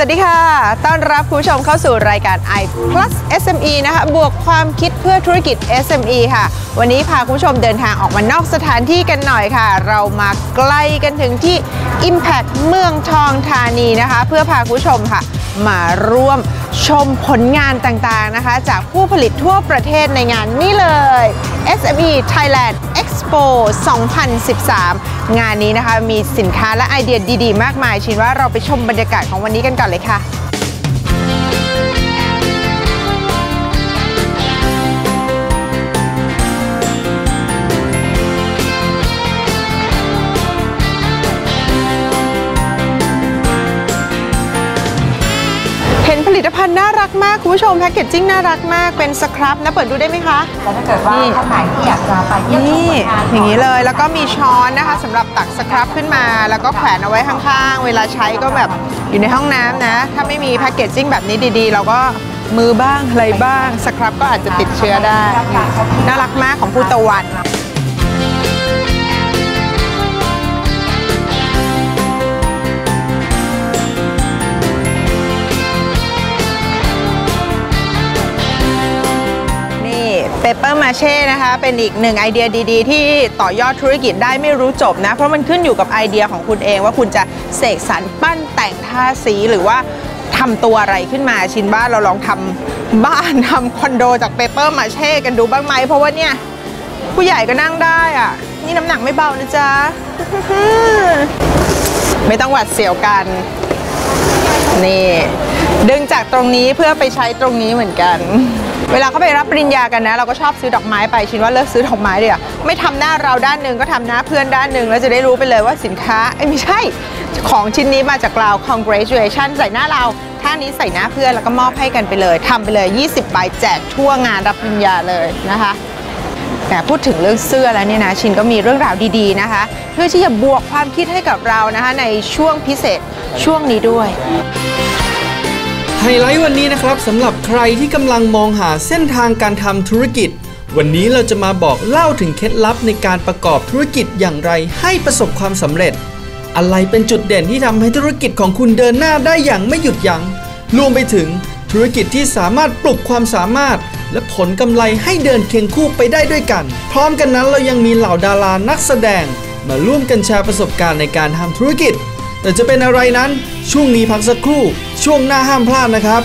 สวัสดีค่ะ ต้อนรับคุณผู้ชมเข้าสู่รายการ i plus SME นะคะ บวกความคิดเพื่อธุรกิจ SME ค่ะ วันนี้พาคุณผู้ชมเดินทางออกมานอกสถานที่กันหน่อยค่ะ เรามาใกล้กันถึงที่ Impact เมืองทองธานีนะคะ เพื่อพาคุณผู้ชมค่ะ มาร่วมชมผลงานต่างๆนะคะ จากผู้ผลิตทั่วประเทศในงานนี้เลย SME Thailand Expo 2013 งานนี้นะคะมีสินค้าและไอเดียดี ๆ มากมายชินว่าเราไปชมบรรยากาศของวันนี้กันก่อนเลยค่ะ ผลิตภัณฑ์น่ารักมาก คุณผู้ชมแพคเกจจิ้งน่ารักมากเป็นสครับนะเปิดดูได้ไหมคะแต่ถ้าเกิดว่านี่ท่านไหนที่อยากจะไปเยี่ยมชมนี่ผลงานอย่างนี้เลยแล้วก็มีช้อนนะคะสำหรับตักสครับขึ้นมา แล้วก็แขวนเอาไว้ข้างๆ เวลาใช้ก็แบบอยู่ในห้องน้ำนะ ถ้าไม่มีแพคเกจจิ้งแบบนี้ดีๆ เราก็มือบ้างอะไรบ้างสครับก็อาจจะติดเชื้อได้ น่ารักมากของภูตะวัน เปเปอร์มาเช่นะคะ เป็นอีกหนึ่งไอเดียดีๆ ที่ต่อยอดธุรกิจได้ไม่รู้จบนะ เพราะมันขึ้นอยู่กับไอเดียของคุณเอง ว่าคุณจะเสกสรรปั้นแต่งทาสีหรือว่าทำตัวอะไรขึ้นมาชินบ้านเราลองทำบ้านทำคอนโดจากเปเปอร์มาเช่กันดูบ้างไหมเพราะว่าเนี่ยผู้ใหญ่ก็นั่งได้อะนี่น้ำหนักไม่เบานะจ๊ะ ไม่ต้องหวัดเสียวกัน นี่ ดึงจากตรงนี้เพื่อไปใช้ตรงนี้เหมือนกัน เวลาเขาไปรับปริญญากันนะ เราก็ชอบซื้อดอกไม้ไปชินว่าเลิกซื้อดอกไม้เดี๋ยวไม่ทำหน้าเราด้านหนึ่งก็ทำหน้าเพื่อนด้านหนึ่งแล้วจะได้รู้ไปเลยว่าสินค้าเอ้ไม่ใช่ ของชิ้นนี้มาจากเรา congratulation ใส่หน้าเราท่านี้ใส่หน้าเพื่อนแล้วก็มอบให้กันไปเลยทำไปเลย 20ใบแจกทั่วงานรับปริญญาเลยนะคะ แต่พูดถึงเรื่องเสื้อแล้วเนี่ยนะชินก็มีเรื่องราวดีๆนะคะ เพื่อที่จะบวกความคิดให้กับเรานะคะ ในช่วงพิเศษช่วงนี้ด้วยไฮไลท์วันนี้นะครับสำหรับใครที่กำลังมองหาเส้นทางการทำธุรกิจ วันนี้เราจะมาบอกเล่าถึงเคล็ดลับในการประกอบธุรกิจอย่างไรให้ประสบความสำเร็จ อะไรเป็นจุดเด่นที่ทำให้ธุรกิจของคุณเดินหน้าได้อย่างไม่หยุดยัง้งรวมไปถึง ธุรกิจที่สามารถปลุกความสามารถ และผลกำไรให้เดินเคียงคู่ไปได้ด้วยกัน พร้อมกันนั้นเรายังมีเหล่าดารานักแสดง มาร่วมกันแชร์ประสบการณ์ในการทำธุรกิจ แต่จะเป็นอะไรนั้นช่วงนี้พักสักครู่ ช่วงหน้าห้ามพลาดนะครับ